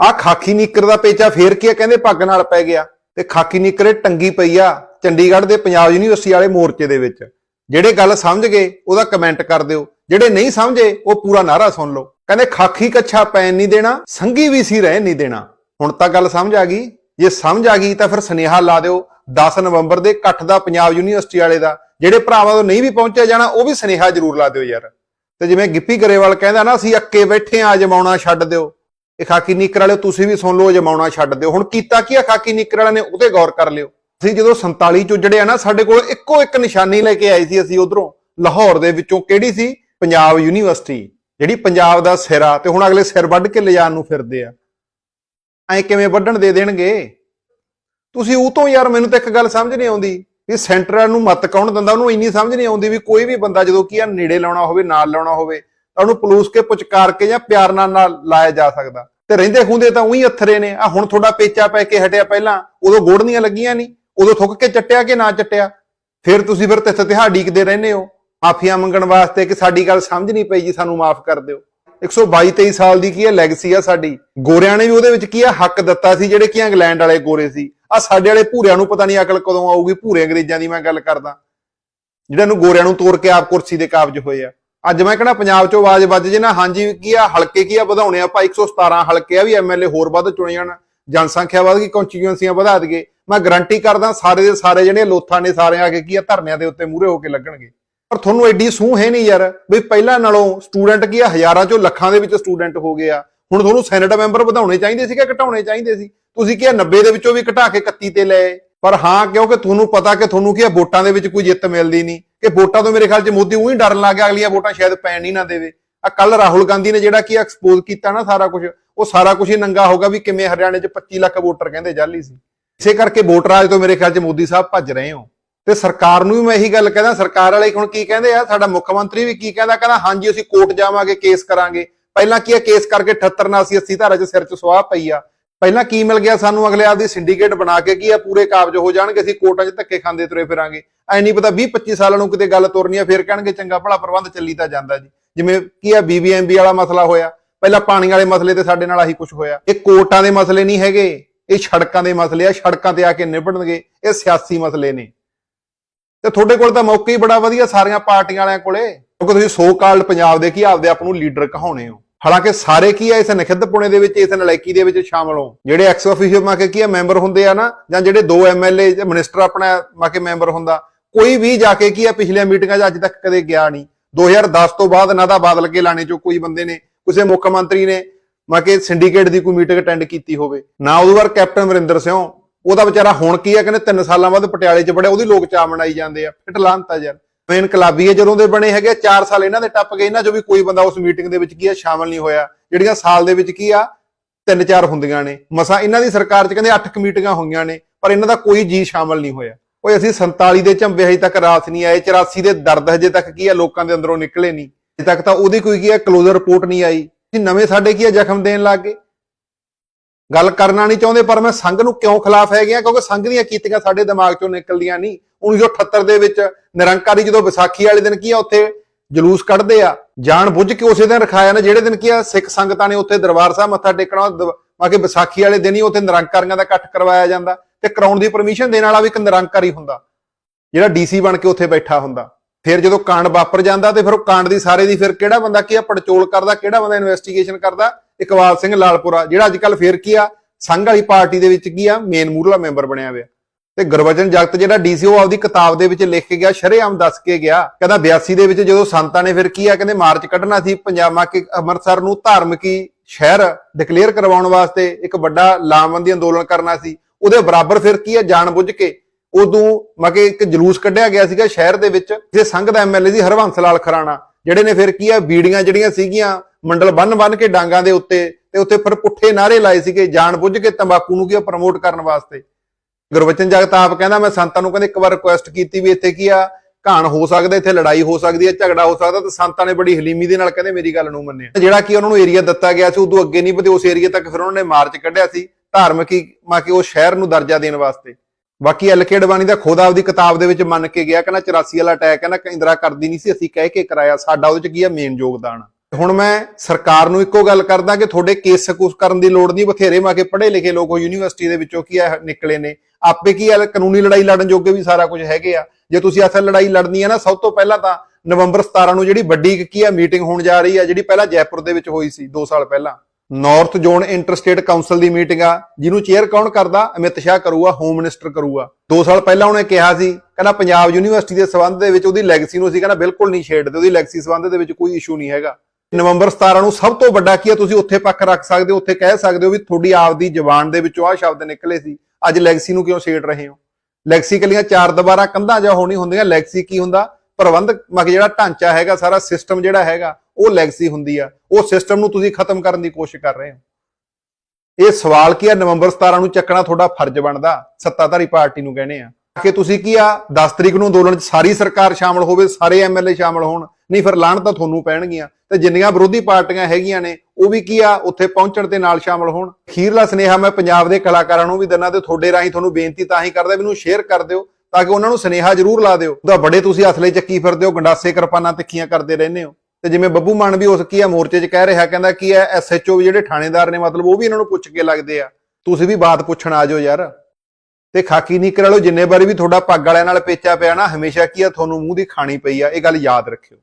ਆ ਖਾਕੀ ਨੀਕਰ ਦਾ ਪੇਚਾ ਫੇਰ ਕੇ ਆ? ਕਹਿੰਦੇ ਪੱਗ ਨਾਲ ਪੈ ਗਿਆ। ਤੇ ਖਾਕੀ ਨੀਕਰ ਇਹ ਟੰਗੀ ਪਈ ਆ ਚੰਡੀਗੜ੍ਹ ਦੇ ਪੰਜਾਬ ਯੂਨੀਵਰਸਿਟੀ ਵਾਲੇ ਮੋਰਚੇ ਦੇ ਵਿੱਚ। ਜਿਹੜੇ ਗੱਲ ਸਮਝ ਗਏ, ਉਹਦਾ ਕਮੈਂਟ ਕਰ ਦਿਓ। ਜਿਹੜੇ ਨਹੀਂ ਸਮਝੇ, ਉਹ ਪੂਰਾ ਨਾਰਾ ਸੁਣ ਲਓ। ਕਹਿੰਦੇ ਖਾਕੀ ਕੱਛਾ ਪੈਣ ਨਹੀਂ ਦੇਣਾ ਸੰਗੀ ਵੀ ਸੀ ਰਹਿਣ ਨਹੀਂ ਦੇਣਾ। ਹੁਣ ਤਾਂ ਗੱਲ ਸਮਝ ਆ ਗਈ। ਜੇ ਸਮਝ ਆ ਗਈ ਤਾਂ ਫਿਰ ਸੁਨੇਹਾ ਲਾ ਦਿਓ। 10 ਨਵੰਬਰ ਦੇ ਇਕੱਠ ਦਾ ਪੰਜਾਬ ਯੂਨੀਵਰਸਿਟੀ ਵਾਲੇ ਦਾ। ਜਿਹੜੇ ਭਰਾਵਾਂ ਤੋਂ ਨਹੀਂ ਵੀ ਪਹੁੰਚਿਆ ਜਾਣਾ, ਉਹ ਵੀ ਸੁਨੇਹਾ ਜ਼ਰੂਰ ਲਾ ਦਿਓ ਯਾਰ। ਤੇ ਜਿਵੇਂ ਗਿੱਪੀ ਗਰੇਵਾਲ ਕਹਿੰਦਾ ਨਾ, ਅਸੀਂ ਅੱਕੇ ਬੈਠੇ ਆ ਜਮਾਉਣਾ ਛੱਡ ਦਿਓ। ਇਹ ਖਾਕੀ ਨੀਕਰ ਵਾਲੇ ਤੁਸੀਂ ਵੀ ਸੁਣ ਲਓ ਜਮਾਉਣਾ ਛੱਡ ਦਿਓ। ਹੁਣ ਕੀਤਾ ਕੀ ਆ ਖਾਕੀ ਨੀਕਰ ਵਾਲਿਆਂ ਨੇ? ਉਹਦੇ ਗੌਰ ਕਰ ਲਿਓ। ਅਸੀਂ ਜਦੋਂ 47 ਚ ਉਜੜੇ ਆ ਨਾ, ਸਾਡੇ ਕੋਲ ਇੱਕੋ ਇੱਕ ਨਿਸ਼ਾਨੀ ਲੈ ਕੇ ਆਏ ਸੀ ਅਸੀਂ ਉਧਰੋਂ, ਲਾਹੌਰ ਦੇ ਵਿੱਚੋਂ। ਕਿਹੜੀ ਸੀ? ਪੰਜਾਬ ਯੂਨੀਵਰਸਿਟੀ। ਜਿਹੜੀ ਪੰਜਾਬ ਦਾ ਸਿਰ ਆ, ਤੇ ਹੁਣ ਅਗਲੇ ਸਿਰ ਵੱਢ ਕੇ ਲਿਜਾਣ ਨੂੰ ਫਿਰਦੇ ਆ। ਐ ਕਿਵੇਂ ਵੱਢਣ ਦੇ ਦੇਣਗੇ? ਤੁਸੀਂ ਉਹ ਤੋਂ ਯਾਰ ਮੈਨੂੰ ਤਾਂ ਇੱਕ ਗੱਲ ਸਮਝ ਨਹੀਂ ਆਉਂਦੀ, ਵੀ ਸੈਂਟਰ ਨੂੰ ਮਤ ਕੌਣ ਦਿੰਦਾ? ਉਹਨੂੰ ਇੰਨੀ ਸਮਝ ਨਹੀਂ ਆਉਂਦੀ ਵੀ ਕੋਈ ਵੀ ਬੰਦਾ ਜਦੋਂ ਕੀ ਆ, ਨੇੜੇ ਲਾਉਣਾ ਹੋਵੇ, ਨਾਲ ਲਾਉਣਾ ਹੋਵੇ, ਤਾਂ ਉਹਨੂੰ ਪਲੂਸ ਕੇ ਪੁਚਕਾਰ ਕੇ ਜਾਂ ਪਿਆਰ ਨਾਲ ਨਾਲ ਲਾਇਆ ਜਾ ਸਕਦਾ। ਤੇ ਰਹਿੰਦੇ ਹੁੰਦੇ ਤਾਂ ਉਹੀ ਅਥਰੇ ਨੇ। ਆ ਹੁਣ ਤੁਹਾਡਾ ਪੇਚਾ ਪੈ ਕੇ ਹਟਿਆ ਪਹਿਲਾਂ, ਉਦੋਂ ਗੋੜਨੀਆਂ ਲੱਗੀਆਂ ਨਹੀਂ ਉਦੋਂ ਥੁੱਕ ਕੇ ਚੱਟਿਆ ਕਿ ਨਾ ਚੱਟਿਆ? ਫਿਰ ਤੁਸੀਂ ਫਿਰ ਤਿੱਥ ਤਿਹਾ ਡੀਕਦੇ ਰਹਿੰਦੇ ਹੋ। ਮਾਫੀਆਂ ਮੰਗਣ ਵਾਸਤੇ ਕਿ ਸਾਡੀ ਗੱਲ ਸਮਝ ਨਹੀਂ ਪਈ ਜੀ, ਸਾਨੂੰ ਮਾਫ ਕਰ ਦਿਓ। 122 23 ਸਾਲ ਦੀ ਕੀ ਹੈ ਲੈਗਸੀ ਆ ਸਾਡੀ? ਗੋਰਿਆਂ ਨੇ ਵੀ ਉਹਦੇ ਵਿੱਚ ਕੀ ਆ? ਹੱਕ ਦਿੱਤਾ ਸੀ, ਜਿਹੜੇ ਕੀ ਇੰਗਲੈਂਡ ਵਾਲੇ ਗੋਰੇ ਸੀ। ਆ ਸਾਡੇ ਵਾਲੇ ਭੂਰਿਆਂ ਨੂੰ ਪਤਾ ਨਹੀਂ ਅਕਲ ਕਦੋਂ ਆਊਗੀ, ਭੂਰੇ ਅੰਗਰੇਜ਼ਾਂ ਦੀ ਮੈਂ ਗੱਲ ਕਰਦਾ। ਜਿਹੜਾ ਨੂੰ ਗੋਰਿਆਂ ਨੂੰ ਤੋੜ ਕੇ ਆਪ ਕੁਰਸੀ ਦੇ ਕਾਬਜ ਹੋਏ ਆ। ਅੱਜ ਮੈਂ ਕਹਿੰਦਾ ਪੰਜਾਬ ਚੋਂ ਆਵਾਜ਼ ਵੱਜ ਜੇ ਨਾ, ਹਾਂਜੀ, ਕੀ ਆ, ਹਲਕੇ ਕੀ ਆ ਵਧਾਉਣੇ ਆ? ਆਪਾਂ 117 ਹਲਕੇ ਆ ਵੀ ਐਮਐਲਏ ਹੋਰ ਵੱਧ ਚੁਣੇ ਜਾਣ, ਜਨਸੰਖਿਆ ਵੱਧ ਗਈ ਕਨਸਟੀਟਿਊਐਂਸੀਆਂ ਵਧਾ ਦਈਏ। ਮੈਂ ਗਾਰੰਟੀ ਕਰਦਾ ਸਾਰੇ ਦੇ ਸਾਰੇ ਜਿਹੜੇ ਲੋਥਾਂ ਨੇ ਸਾਰੇ ਆ ਕੇ ਕੀ ਆ, ਧਰਨਿਆਂ ਦੇ ਉੱਤੇ ਮੂਹਰੇ ਹੋ ਕੇ ਲੱਗਣਗੇ। ਪਰ ਤੁਹਾਨੂੰ ਐਡੀ ਸੂਹ ਹੈ ਨਹੀਂ ਯਾਰ, ਵੀ ਪਹਿਲਾਂ ਨਾਲੋਂ ਸਟੂਡੈਂਟ ਕੀ ਆ, ਹਜ਼ਾਰਾਂ ਚੋਂ ਲੱਖਾਂ ਦੇ ਵਿੱਚ ਸਟੂਡੈਂਟ ਹੋ ਗਏ ਆ। ਹੁਣ ਤੁਹਾਨੂੰ ਸੈਨੇਟ ਮੈਂਬਰ ਵਧਾਉਣੇ ਚਾਹੀਦੇ ਸੀ ਕਿ ਘਟਾਉਣੇ ਚਾਹੀਦੇ ਸੀ। ਤੁਸੀਂ ਕੀ ਆ 90 ਦੇ ਵਿੱਚੋਂ ਵੀ ਘਟਾ ਕੇ 31 ਤੇ ਲਏ। ਪਰ ਹਾਂ, ਕਿਉਂਕਿ ਤੁਹਾਨੂੰ ਪਤਾ ਕਿ ਤੁਹਾਨੂੰ ਕੀ ਆ, ਵੋਟਾਂ ਦੇ ਵਿੱਚ ਕੋਈ ਜਿੱਤ ਮਿਲਦੀ ਨਹੀਂ। ਕਿ ਵੋਟਾਂ ਤੋਂ ਮੇਰੇ ਖਿਆਲ 'ਚ ਮੋਦੀ ਉਹੀ ਡਰਨ ਲੱਗ ਗਿਆ, ਅਗਲੀਆਂ ਵੋਟਾਂ ਸ਼ਾਇਦ ਪੈਣ ਹੀ ਨਾ ਦੇਵੇ। ਆ ਕੱਲ ਰਾਹੁਲ ਗਾਂਧੀ ਨੇ ਜਿਹੜਾ ਕੀ ਐਕਸਪੋਜ਼ ਕੀਤਾ ਨਾ ਸਾਰਾ ਕੁਝ ਉਹ ਸਾਰਾ ਕੁਝ ਹੀ ਨੰਗਾ ਹੋਗਾ ਵੀ ਕਿਵੇਂ ਹਰਿਆਣੇ 'ਚ 25 ਲੱਖ ਵੋਟਰ ਕਹਿੰਦੇ ਜਾਲੀ ਸੀ। ਇਸੇ ਕਰਕੇ ਵੋਟਰ ਰਾਜ ਤੋਂ ਮੇਰੇ ਖਿਆਲ 'ਚ ਮੋਦੀ ਸਾਹਿਬ ਭੱਜ ਰਹੇ ਹੋ। ਤੇ ਸਰਕਾਰ ਨੂੰ ਵੀ ਮੈਂ ਇਹੀ ਗੱਲ ਕਹਿੰਦਾ, ਸਰਕਾਰ ਵਾਲੇ ਹੁਣ ਕੀ ਕਹਿੰਦੇ ਆ, ਸਾਡਾ ਮੁੱਖ ਮੰਤਰੀ ਵੀ ਕੀ ਕਹਿੰਦਾ ਕਹਿੰਦਾ ਹਾਂਜੀ, ਅਸੀਂ ਕੋਰਟ ਜਾਵਾਂਗੇ, ਕੇਸ ਕਰਾਂਗੇ। ਪਹਿਲਾਂ ਕੀ ਆ, ਕੇਸ ਕਰਕੇ 78 ਨਾਲ 80 ਧਾਰਾ 'ਚ ਸਿਰ 'ਚ ਸੁਆਹ ਪਈ ਆ। ਪਹਿਲਾਂ ਕੀ ਮਿਲ ਗਿਆ ਸਾਨੂੰ ਅਗਲੇ ਆਪਦੀ ਸਿੰਡੀਕੇਟ ਬਣਾ ਕੇ ਕੀ ਆ, ਪੂਰੇ ਕਾਬਜ ਹੋ ਜਾਣਗੇ, ਅਸੀਂ ਕੋਰਟਾਂ 'ਚ ਧੱਕੇ ਖਾਂਦੇ ਤੁਰੇ ਫਿਰਾਂਗੇ। ਐ ਨਹੀਂ ਪਤਾ 20 25 ਸਾਲਾਂ ਨੂੰ ਕਿਤੇ ਗੱਲ ਤੁਰਨੀ ਆ, ਫਿਰ ਕਹਿਣਗੇ ਚੰਗਾ ਭਲਾ ਪ੍ਰਬੰਧ ਚੱਲੀ ਤਾਂ ਜਾਂਦਾ ਜੀ। ਜਿਵੇਂ ਕੀ ਆ ਬੀਬੀਐਮਬੀ ਵਾਲਾ ਮਸਲਾ ਹੋਇਆ। ਪਹਿਲਾਂ ਪਾਣੀ ਵਾਲੇ ਮਸਲੇ ਤੇ ਸਾਡੇ ਨਾਲ ਆਹੀ ਕੁਝ ਹੋਇਆ। ਇਹ ਕੋਰਟਾਂ ਦੇ ਮਸਲੇ ਨਹੀਂ ਹੈਗੇ, ਇਹ ਸੜਕਾਂ ਦੇ ਮਸਲੇ ਆ, ਸੜਕਾਂ ਤੇ ਆ ਕੇ ਨਿਬੜਨਗੇ, ਇਹ ਸਿਆਸੀ ਮਸਲੇ ਨੇ। ਤੇ ਤੁਹਾਡੇ ਕੋਲ ਤਾਂ ਮੌਕਾ ਹੀ ਬੜਾ ਵਧੀਆ ਸਾਰੀਆਂ ਪਾਰਟੀਆਂ ਵਾਲਿਆਂ ਕੋਲੇ। ਕਿਉਂਕਿ ਤੁਸੀਂ ਸੋ ਕਾਲਡ ਪੰਜਾਬ ਦੇ ਕੀ ਆਪਦੇ ਆਪ ਨੂੰ ਲੀਡਰ ਕਹਾਉਣੇ ਹੋ। ਹਾਲਾਂਕਿ ਸਾਰੇ ਕੀ ਆ, ਇਸ ਨਖਿੱਧਪੁਣੇ ਦੇ ਵਿੱਚ, ਇਸ ਨਲਾਇਕੀ ਦੇ ਵਿੱਚ ਸ਼ਾਮਲ ਹੋ। ਜਿਹੜੇ ਐਕਸ ਅਫੀਸ਼ੀਅਲ ਮਾ ਕੇ ਕੀ ਆ, ਮੈਂਬਰ ਹੁੰਦੇ ਆ ਨਾ, ਜਾਂ ਜਿਹੜੇ ਦੋ ਐਮਐਲਏ ਜਾਂ ਮਿਨਿਸਟਰ ਆਪਣਾ ਮਾ ਕੇ ਮੈਂਬਰ ਹੁੰਦਾ, ਕੋਈ ਵੀ ਜਾ ਕੇ ਕੀ ਆ, ਪਿਛਲੀਆਂ ਮੀਟਿੰਗਾਂ 'ਚ ਅੱਜ ਤੱਕ ਕਦੇ ਗਿਆ ਨਹੀਂ। 2010 ਤੋਂ ਬਾਅਦ ਨਾ ਤਾਂ ਬਾਦਲ ਕੇ ਲਾਣੇ 'ਚੋਂ ਕੋਈ ਬੰਦੇ ਨੇ, ਕਿਸੇ ਮੁੱਖ ਮੰਤਰੀ ਨੇ ਮਾ ਕੇ ਸਿੰਡੀਕੇਟ ਦੀ ਕੋਈ ਮੀਟਿੰਗ ਅਟੈਂਡ ਕੀਤੀ ਹੋਵੇ। ਨਾ ਉਦੋਂ ਵਾਰ ਕੈਪਟਨ ਅਮਰਿੰਦਰ ਸਿੰਘ ਉਹਦਾ ਵਿਚਾਰਾ ਹੁਣ ਕੀ ਆ, ਕਹਿੰਦੇ 3 ਸਾਲਾਂ ਬਾਅਦ ਪਟਿਆਲੇ 'ਚ ਬੜਿਆ ਉਹਦੀ ਲੋਕ ਚਾਅ ਮਨਾਈ ਜਾਂਦੇ ਆ। ਫਿਟ ਲਾਂਤਾ ਯਾਰ। ਮੈਂ ਇਨਕਲਾਬੀਏ ਜਦੋਂ ਦੇ ਬਣੇ ਹੈਗੇ 4 ਸਾਲ ਇਹਨਾਂ ਦੇ ਟੱਪ ਗਏ। ਇਹਨਾਂ 'ਚੋਂ ਵੀ ਕੋਈ ਬੰਦਾ ਉਸ ਮੀਟਿੰਗ ਦੇ ਵਿੱਚ ਕੀ ਆ, ਸ਼ਾਮਲ ਨਹੀਂ ਹੋਇਆ। ਜਿਹੜੀਆਂ ਸਾਲ ਦੇ ਵਿੱਚ ਕੀ ਆ ਤਿੰਨ ਚਾਰ ਹੁੰਦੀਆਂ ਨੇ। ਮਸਾ ਇਹਨਾਂ ਦੀ ਸਰਕਾਰ 'ਚ ਕਹਿੰਦੇ 8 ਕਮੇਟੀਆਂ ਹੋਈਆਂ ਨੇ, ਪਰ ਇਹਨਾਂ ਦਾ ਕੋਈ ਜੀ ਸ਼ਾਮਲ ਨਹੀਂ ਹੋਇਆ। ਓਏ, ਅਸੀਂ 47 ਦੇ ਝੰਬੇ ਹਜੇ ਤੱਕ ਰਾਸ ਨਹੀਂ ਆਏ 84 ਦੇ ਦਰਦ ਹਜੇ ਤੱਕ ਕੀ ਆ, ਲੋਕਾਂ ਦੇ ਅੰਦਰੋਂ ਨਿਕਲੇ ਨਹੀਂ। ਹਜੇ ਤੱਕ ਤਾਂ ਉਹਦੀ ਕੋਈ ਕੀ ਆ ਕਲੋਜ਼ਰ ਰਿਪੋਰਟ ਨਹੀਂ ਆਈ। ਕਿ ਨਵੇਂ ਸਾਡੇ ਕੀ ਆ, ਜ਼ਖਮ ਦੇਣ ਲੱਗ ਗਏ। ਗੱਲ ਕਰਨਾ ਨਹੀਂ ਚਾਹੁੰਦੇ, ਪਰ ਮੈਂ ਸੰਘ ਨੂੰ ਕਿਉਂ ਖਿਲਾਫ ਹੈਗੇ ਆ? ਕਿਉਂਕਿ ਸੰਘ ਦੀਆਂ ਕੀਤੀਆਂ ਸਾਡੇ ਦਿਮਾਗ ਚੋਂ ਨਿਕਲਦੀਆਂ ਨਹੀਂ। 1978 ਦੇ ਵਿੱਚ ਨਿਰੰਕਾਰੀ ਜਦੋਂ ਵਿਸਾਖੀ ਵਾਲੇ ਦਿਨ ਕੀ ਆ, ਉੱਥੇ ਜਲੂਸ ਕੱਢਦੇ ਆ। ਜਾਣ ਬੁੱਝ ਕੇ ਉਸੇ ਦਿਨ ਰਖਾਇਆ ਨਾ। ਜਿਹੜੇ ਦਿਨ ਕੀ ਆ, ਸਿੱਖ ਸੰਗਤਾਂ ਨੇ ਉੱਥੇ ਦਰਬਾਰ ਸਾਹਿਬ ਮੱਥਾ ਟੇਕਣਾ ਮਾ ਕਿ ਵਿਸਾਖੀ ਵਾਲੇ ਦਿਨ ਹੀ ਉੱਥੇ ਨਿਰੰਕਾਰੀਆਂ ਦਾ ਇਕੱਠ ਕਰਵਾਇਆ ਜਾਂਦਾ। ਤੇ ਕਰਾਉਣ ਦੀ ਪਰਮਿਸ਼ਨ ਦੇਣ ਵਾਲਾ ਵੀ ਇੱਕ ਨਿਰੰਕਾਰੀ ਹੁੰਦਾ, ਜਿਹੜਾ ਡੀਸੀ ਬਣ ਕੇ ਉੱਥੇ ਬੈਠਾ ਹੁੰਦਾ। ਫਿਰ ਜਦੋਂ ਕਾਂਡ ਵਾਪਰ ਜਾਂਦਾ ਤੇ ਫਿਰ ਉਹ ਕਾਂਡ ਦੀ ਸਾਰੇ ਦੀ ਫਿਰ ਕਿਹੜਾ ਬੰਦਾ ਕੀ ਆ, ਪੜਚੋਲ ਕਰਦਾ, ਕਿਹੜਾ ਬੰਦਾ ਇਨਵੈਸਟੀਗੇਸ਼ਨ ਕਰਦਾ? ਇਕਬਾਲ ਸਿੰਘ ਲਾਲਪੁਰਾ, ਜਿਹੜਾ ਅੱਜ ਕੱਲ ਫਿਰ ਕੀ ਆ, ਸੰਘ ਵਾਲੀ ਪਾਰਟੀ ਦੇ ਵਿੱਚ ਕੀ ਆ ਮੇਨ ਮੂਰਲਾ ਮੈਂਬਰ ਬਣਿਆ ਹੋਇਆ। ਤੇ ਗੁਰਵਚਨ ਜਗਤ ਜਿਹੜਾ ਡੀਸੀਓ ਆਪਦੀ ਕਿਤਾਬ ਦੇ ਵਿੱਚ ਲਿਖ ਕੇ ਗਿਆ, ਸ਼ਰੇਆਮ ਦੱਸ ਕੇ ਗਿਆ। ਕਹਿੰਦਾ 82 ਦੇ ਵਿੱਚ ਜਦੋਂ ਸੰਤਾਂ ਨੇ ਫਿਰ ਕੀ ਆ, ਕਹਿੰਦੇ ਮਾਰਚ ਕੱਢਣਾ ਸੀ ਪੰਜਾਬ ਮਾ ਕੇ ਅੰਮ੍ਰਿਤਸਰ ਨੂੰ ਧਾਰਮਿਕੀ ਸ਼ਹਿਰ ਡਿਕਲੇਅਰ ਕਰਵਾਉਣ ਵਾਸਤੇ ਇੱਕ ਵੱਡਾ ਲਾਮਬੰਦੀ ਅੰਦੋਲਨ ਕਰਨਾ ਸੀ। ਉਹਦੇ ਬਰਾਬਰ ਫਿਰ ਕੀ ਆ ਜਾਣ ਬੁੱਝ ਕੇ ਉਦੋਂ ਮਾ ਕਿ ਇੱਕ ਜਲੂਸ ਕੱਢਿਆ ਗਿਆ ਸੀਗਾ ਸ਼ਹਿਰ ਦੇ ਵਿੱਚ ਜੇ ਸੰਘ ਦਾ ਐਮਐਲਏ ਸੀ ਹਰਵੰਸ ਲਾਲ ਖਰਾਣਾ, ਜਿਹੜੇ ਨੇ ਫਿਰ ਕੀ ਆ, ਬੀੜੀਆਂ ਜਿਹੜੀਆਂ ਸੀਗੀਆਂ, ਮੰਡਲ ਬੰਨ ਬੰਨ ਕੇ ਡਾਂਗਾਂ ਦੇ ਉੱਤੇ ਤੇ ਉੱਤੇ ਫਿਰ ਪੁੱਠੇ ਨਾਰੇ ਲਾਏ ਸੀਗੇ ਜਾਣ ਬੁੱਝ ਕੇ ਤੰਬਾਕੂ ਨੂੰ ਕੀ ਪ੍ਰਮੋਟ ਕਰਨ ਵਾਸਤੇ। ਗੁਰਵਚਨ ਜਗਤ ਆਪ ਕਹਿੰਦਾ, ਮੈਂ ਸੰਤਾਂ ਨੂੰ ਕਹਿੰਦੇ, ਇੱਕ ਵਾਰ ਰਿਕੁਐਸਟ ਕੀਤੀ ਵੀ ਇੱਥੇ ਕੀ ਆ? ਘਾਣ ਹੋ ਸਕਦਾ, ਇੱਥੇ ਲੜਾਈ ਹੋ ਸਕਦੀ ਹੈ, ਝਗੜਾ ਹੋ ਸਕਦਾ, ਤੇ ਸੰਤਾਂ ਨੇ ਬੜੀ ਹਲੀਮੀ ਦੇ ਨਾਲ ਕਹਿੰਦੇ, ਮੇਰੀ ਗੱਲ ਨੂੰ ਮੰਨਿਆ ਜਿਹੜਾ ਕਿ ਉਹਨਾਂ ਨੂੰ ਏਰੀਆ ਦਿੱਤਾ ਗਿਆ ਸੀ, ਉਦੋਂ ਅੱਗੇ ਨਹੀਂ ਵਧੇ ਉਸ ਏਰੀਆ ਤੱਕ ਫਿਰ ਉਹਨਾਂ ਨੇ ਮਾਰਚ ਕੱਢਿਆ ਸੀ, ਧਾਰਮਿਕੀ ਮਾ ਕਿ ਉਹ ਸ਼ਹਿਰ ਨੂੰ ਦਰਜਾ ਦੇਣ ਵਾਸਤੇ। ਬਾਕੀ ਐਲਕੇ ਅਡਵਾਨੀ ਦਾ ਖੁਦ ਆਪਦੀ ਕਿਤਾਬ ਦੇ ਵਿੱਚ ਮੰਨ ਕੇ ਗਿਆ, ਕਹਿੰਦਾ 84 ਵਾਲਾ ਅਟੈਕ ਕਹਿੰਦਾ ਇੰਦਰਾ ਕਰਦੀ ਨਹੀਂ ਸੀ, ਅਸੀਂ ਕਹਿ ਕੇ ਕਰਾਇਆ, ਸਾਡਾ ਉਹਦੇ ਚ ਕੀ ਆ? ਮੇਨ ਯੋਗਦਾਨ। ਹੁਣ ਮੈਂ ਸਰਕਾਰ ਨੂੰ ਇੱਕੋ ਗੱਲ ਕਰਦਾ ਕਿ ਤੁਹਾਡੇ ਕੇਸ ਸਕੂਸ ਕਰਨ ਦੀ ਲੋੜ ਨਹੀਂ, ਬਥੇਰੇ ਮਾ ਕੇ ਪੜ੍ਹੇ ਲਿਖੇ ਲੋਕ ਉਹ ਯੂਨੀਵਰਸਿਟੀ ਦੇ ਵਿੱਚੋਂ ਕੀ ਆ, ਨਿਕਲੇ ਨੇ। ਆਪੇ ਕੀ ਆ ਕਾਨੂੰਨੀ ਲੜਾਈ ਲੜਨ ਜੋਗੇ ਵੀ ਸਾਰਾ ਕੁਝ ਹੈਗੇ ਆ। ਜੇ ਤੁਸੀਂ ਅਸਲ ਲੜਾਈ ਲੜਨੀ ਹੈ ਨਾ, ਸਭ ਤੋਂ ਪਹਿਲਾਂ ਤਾਂ ਨਵੰਬਰ 17 ਨੂੰ ਜਿਹੜੀ ਵੱਡੀ ਕੀ ਆ ਮੀਟਿੰਗ ਹੋਣ ਜਾ ਰਹੀ ਆ ਜਿਹੜੀ ਪਹਿਲਾਂ ਜੈਪੁਰ ਦੇ ਵਿੱਚ ਹੋਈ ਸੀ 2 ਸਾਲ ਪਹਿਲਾਂ। ਨਾਰਥ ਜ਼ੋਨ ਇੰਟਰਸਟੇਟ ਕਾਉਂਸਲ ਦੀ ਮੀਟਿੰਗ ਆ, ਜਿਹਨੂੰ ਚੇਅਰ ਕੌਣ ਕਰਦਾ? ਅਮਿਤ ਸ਼ਾਹ ਕਰੂਗਾ ਹੋਮ ਮਿਨਿਸਟਰ ਕਰੂਗਾ। 2 ਸਾਲ ਪਹਿਲਾਂ ਉਹਨੇ ਕਿਹਾ ਸੀ, ਕਹਿੰਦਾ ਪੰਜਾਬ ਯੂਨੀਵਰਸਿਟੀ ਦੇ ਸਬੰਧ ਦੇ ਵਿੱਚ ਉਹਦੀ ਲੈਗਸੀ ਨੂੰ ਅਸੀਂ ਕਹਿੰਦਾ ਬਿਲਕੁਲ ਨਹੀਂ ਛੇੜਦੇ, ਉਹਦੀ ਲੈਗਸੀ ਸਬੰਧ ਦੇ ਵਿੱਚ ਕੋਈ ਇਸ਼ੂ ਨਹੀਂ ਹੈਗਾ। ਨਵੰਬਰ 17 ਨੂੰ ਸਭ ਤੋਂ ਵੱਡਾ ਕੀ ਆ ਤੁਸੀਂ ਉੱਥੇ ਪੱਖ ਰੱਖ ਸਕਦੇ ਹੋ, ਉੱਥੇ ਕਹਿ ਸਕਦੇ ਹੋ ਵੀ ਤੁਹਾਡੀ ਆਪਦੀ ਜ਼ੁਬਾਨ ਦੇ ਵਿੱਚੋਂ ਆਹ ਸ਼ਬਦ ਨਿਕਲੇ ਸੀ ਅੱਜ ਲੈਗਸੀ ਨੂੰ ਕਿਉਂ ਛੇੜ ਰਹੇ ਹੋ? ਲੈਗਸੀ ਕਲੀਆਂ ਚਾਰ ਦੁਬਾਰਾ ਕੰਧਾਂ ਜਾਂ ਹੋਣੀ ਹੁੰਦੀਆਂ ਲੈਗਸੀ ਕੀ ਹੁੰਦਾ? ਪ੍ਰਬੰਧਕ ਜਿਹੜਾ ਢਾਂਚਾ ਹੈਗਾ, ਸਾਰਾ ਸਿਸਟਮ ਜਿਹੜਾ ਹੈਗਾ, ਉਹ ਲੈਗਸੀ ਹੁੰਦੀ ਆ। ਉਹ ਸਿਸਟਮ ਨੂੰ ਤੁਸੀਂ ਖਤਮ ਕਰਨ ਦੀ ਕੋਸ਼ਿਸ਼ ਕਰ ਰਹੇ ਹੋ। ਇਹ ਸਵਾਲ ਕੀ ਆ? ਨਵੰਬਰ 17 ਨੂੰ ਚੱਕਣਾ ਤੁਹਾਡਾ ਫਰਜ਼ ਬਣਦਾ। ਸੱਤਾਧਾਰੀ ਪਾਰਟੀ ਨੂੰ ਕਹਿੰਦੇ ਆ। ਕਿ ਤੁਸੀਂ ਕੀ ਆ? 10 ਤਰੀਕ ਨੂੰ ਅੰਦੋਲਨ 'ਚ ਸਾਰੀ ਸਰਕਾਰ ਸ਼ਾਮਲ ਹੋਵੇ, ਸਾਰੇ ਐਮਐਲਏ ਸ਼ਾਮਲ ਹੋਣ। ਨਹੀਂ ਫਿਰ ਲਾਣ ਤਾਂ ਤੁਹਾਨੂੰ ਪੈਣਗੀਆਂ। ਤੇ ਜਿੰਨੀਆਂ ਵਿਰੋਧੀ ਪਾਰਟੀਆਂ ਹੈਗੀਆਂ ਨੇ, ਉਹ ਵੀ ਕੀ ਆ, ਉੱਥੇ ਪਹੁੰਚਣ ਤੇ ਨਾਲ ਸ਼ਾਮਲ ਹੋਣ। ਅਖੀਰਲਾ ਸਨੇਹਾ ਮੈਂ ਪੰਜਾਬ ਦੇ ਕਲਾਕਾਰਾਂ ਨੂੰ ਵੀ ਦਿੰਦਾ ਤੇ ਤੁਹਾਡੇ ਰਾਹੀਂ ਤੁਹਾਨੂੰ ਬੇਨਤੀ ਤਾਂ ਹੀ ਕਰਦਾ ਵੀ ਸ਼ੇਅਰ ਕਰ ਦਿਓ, ਤਾਂ ਕਿ ਉਹਨਾਂ ਨੂੰ ਸਨੇਹਾ ਜ਼ਰੂਰ ਲਾ ਦਿਓ। ਉਹਦਾ ਬੜੇ ਤੁਸੀਂ ਅਸਲੇ ਚੱਕੀ ਫਿਰਦੇ ਹੋ, ਗੰਡਾਸੇ ਕਿਰਪਾਨਾਂ ਤਿੱਖੀਆਂ ਕਰਦੇ ਰਹਿੰਦੇ ਹੋ। ਤੇ ਜਿਵੇਂ ਬੱਬੂ ਮਾਨ ਵੀ ਉਸ ਕੀ ਆ, ਮੋਰਚੇ 'ਚ ਕਹਿ ਰਿਹਾ, ਕਹਿੰਦਾ ਕੀ ਹੈ ਐਸਐਚਓ ਵੀ ਜਿਹੜੇ ਥਾਣੇਦਾਰ ਨੇ, ਮਤਲਬ ਉਹ ਵੀ ਇਹਨਾਂ ਨੂੰ ਪੁੱਛ ਕੇ ਲੱਗਦੇ ਆ। ਤੁਸੀਂ ਵੀ ਬਾਤ ਪੁੱਛਣ ਆ ਜਾਓ ਯਾਰ। ਤੇ ਖਾਕੀ ਨੀਕਰ ਲਓ ਜਿੰਨੇ ਵਾਰੀ ਵੀ ਤੁਹਾਡਾ ਪੱਗ ਵਾਲਿਆਂ ਨਾਲ ਪੇਚਾ ਪਿਆ ਨਾ, ਹਮੇਸ਼ਾ ਕੀ ਆ, ਤੁਹਾਨੂੰ ਮੂੰਹ ਦੀ ਖਾਣੀ ਪਈ ਆ, ਇਹ ਗੱਲ ਯਾਦ ਰੱਖਿਓ।